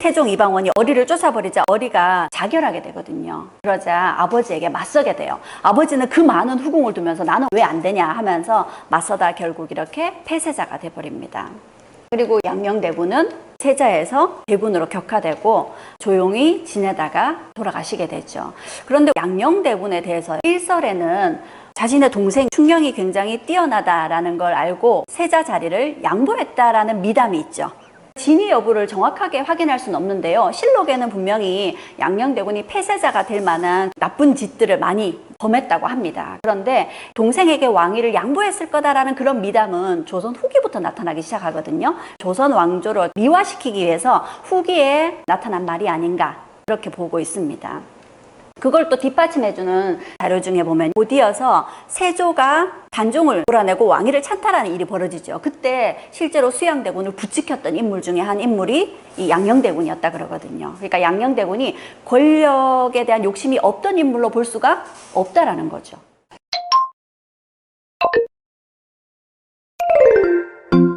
태종 이방원이 어리를 쫓아버리자 어리가 자결하게 되거든요. 그러자 아버지에게 맞서게 돼요. 아버지는 그 많은 후궁을 두면서 나는 왜 안 되냐 하면서 맞서다 결국 이렇게 폐쇄자가 돼버립니다. 그리고 양녕대군은 세자에서 대군으로 격하되고 조용히 지내다가 돌아가시게 되죠. 그런데 양녕대군에 대해서 일설에는 자신의 동생 충령이 굉장히 뛰어나다라는 걸 알고 세자 자리를 양보했다라는 미담이 있죠. 진위 여부를 정확하게 확인할 수는 없는데요. 실록에는 분명히 양녕대군이 폐쇄자가 될 만한 나쁜 짓들을 많이 범했다고 합니다. 그런데 동생에게 왕위를 양보했을 거다라는 그런 미담은 조선 후기부터 나타나기 시작하거든요. 조선 왕조를 미화시키기 위해서 후기에 나타난 말이 아닌가 그렇게 보고 있습니다. 그걸 또 뒷받침해주는 자료 중에 보면 곧이어서 세조가 단종을 몰아내고 왕위를 찬탈하는 일이 벌어지죠. 그때 실제로 수양대군을 부추겼던 인물 중에 한 인물이 이 양녕대군이었다 그러거든요. 그러니까 양녕대군이 권력에 대한 욕심이 없던 인물로 볼 수가 없다라는 거죠.